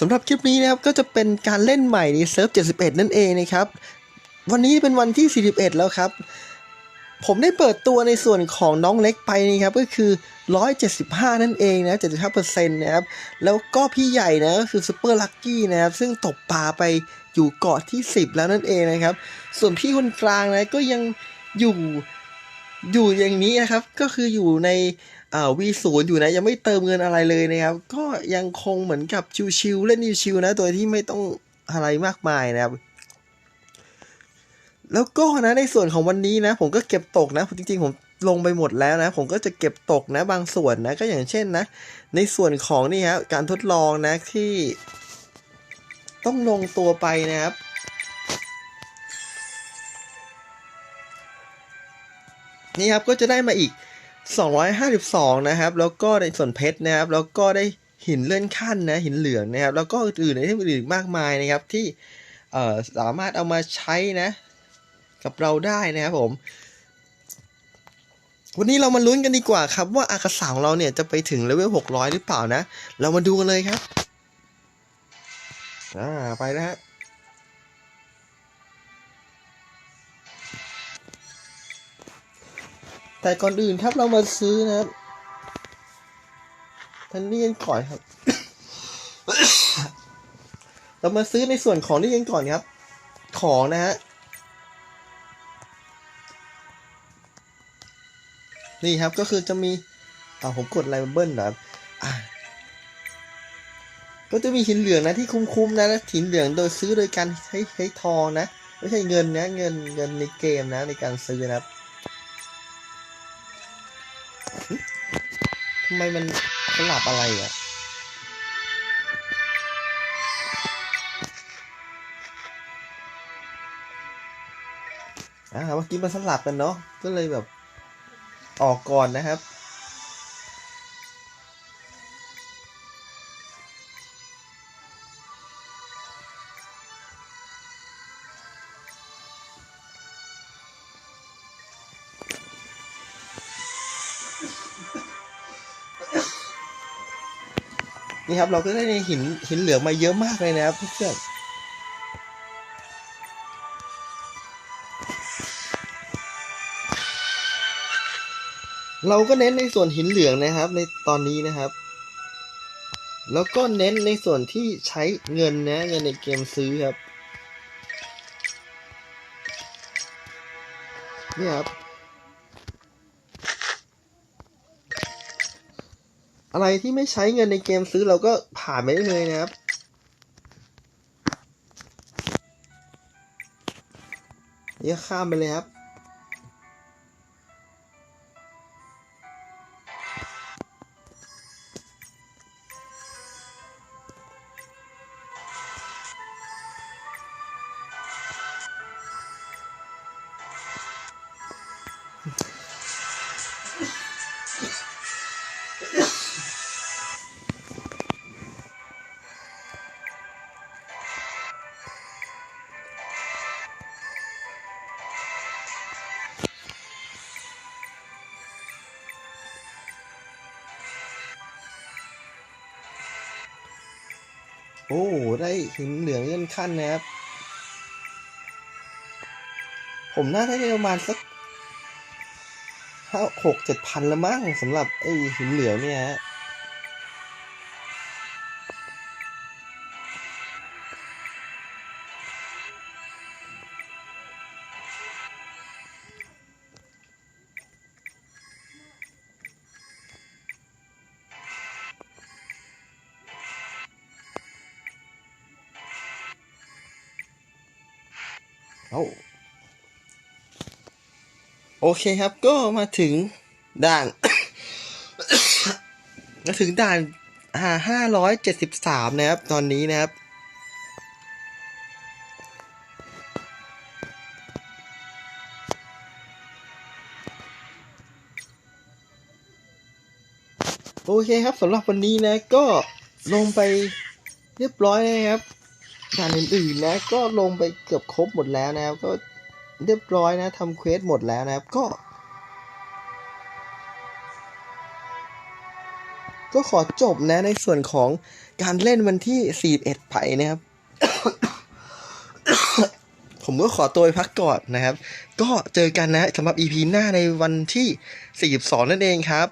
สำหรับคลิปนี้นะครับก็จะเป็นการเล่นใหม่ในเซิร์ฟ 71 นั่นเองนะครับ วันนี้เป็นวันที่ 41 แล้วครับ ผมได้เปิดตัวในส่วนของน้องเล็กไปนะครับ ก็คือ 175 นั่นเองนะ 75%นะครับ แล้วก็พี่ใหญ่นะก็คือซูเปอร์ลัคกี้นะครับ ซึ่งตกปลาไปอยู่เกาะที่ 10 แล้วนั่นเองนะครับ ส่วนพี่คนกลางนะก็ยังอยู่อยู่อย่างนี้นะครับ ก็คืออยู่ใน อ่าวีศูนย์อยู่นะ ยังไม่เติมเงินอะไรเลยนะครับ ก็ยังคงเหมือนกับชิวๆเล่นชิวๆนะ โดยที่ไม่ต้องอะไรมากมายนะครับ แล้วก็นะในส่วนของวันนี้นะ ผมก็เก็บตกนะจริงๆผมลงไปหมดแล้วนะ ผมก็จะเก็บตกนะบางส่วนนะก็อย่างเช่นนะ ในส่วนของนี่ครับการทดลองนะที่ ต้องลงตัวไปนะครับนี่ครับก็จะได้มาอีก 252 นะครับ แล้วก็ในส่วนเพชรนะครับ แล้วก็ได้หินเลื่อนขั้นนะ หินเหลืองนะครับ แล้วก็อื่นๆในที่อื่นมากมายนะครับที่สามารถเอามาใช้นะกับเราได้นะครับผม วันนี้เรามาลุ้นกันดีกว่าครับ ว่าอากาศของเราเนี่ยจะไปถึงเลเวล 600 หรือเปล่านะ เรามาดูกันเลยครับ อ่า ไปนะฮ แต่ก่อนอื่นครับเรามาซื้อนะครับทันนี่กันก่อนครับ เรามาซื้อในส่วนของนี่กันก่อนครับ ของนะฮะ นี่ครับก็คือจะมีอ่าผมกดไรมาเบิ้ลเหรอครับก็จะมีหินเหลืองนะที่คุ้มๆนะแล้วหินเหลืองโดยซื้อโดยการใช้ใช้ทองนะ ไม่ใช่เงินนะ เงินเงินในเกมนะในการซื้อนะครับำไมมันสลับอะไรอะอ่าเมื่อกี้มันสลับกันเนาะก็เลยแบบออกก่อนนะครับ นี่ครับเราก็ได้ในหินหินเหลืองมาเยอะมากเลยนะครับเพื่อนเราก็เน้นในส่วนหินเหลืองนะครับ ในตอนนี้นะครับ แล้วก็เน้นในส่วนที่ใช้เงินนะเงินในเกมซื้อครับ นี่ครับ อะไรที่ไม่ใช้เงินในเกมซื้อเราก็ผ่านไปได้เลยนะครับนี่ก็ข้ามไปเลยครับ โอ้ได้หินเหลืองเลื่อนขั้นนะครับ ผมน่าได้ประมาณสักห้าหกเจ็ดพันละมั้งสำหรับไอ้หินเหลืองเนี่ยฮะ โอเคครับก็มาถึงด่าน มาถึงด่านห้าห้าร้อยเจ็ดสิบสามนะครับ ตอนนี้นะครับ โอเคครับสำหรับวันนี้นะก็ลงไปเรียบร้อยนะครับ ด่านอื่นๆนะก็ลงไปเกือบครบหมดแล้วนะครับก็เรียบร้อยนะทำเควสหมดแล้วนะครับก็ ก็ขอจบนะในส่วนของการเล่นวันที่ 41 ไปนะครับ ผมก็ขอตัวไปพักก่อนนะครับ ก็เจอกันนะสำหรับ EP หน้าในวันที่ 42 นั่นเองครับ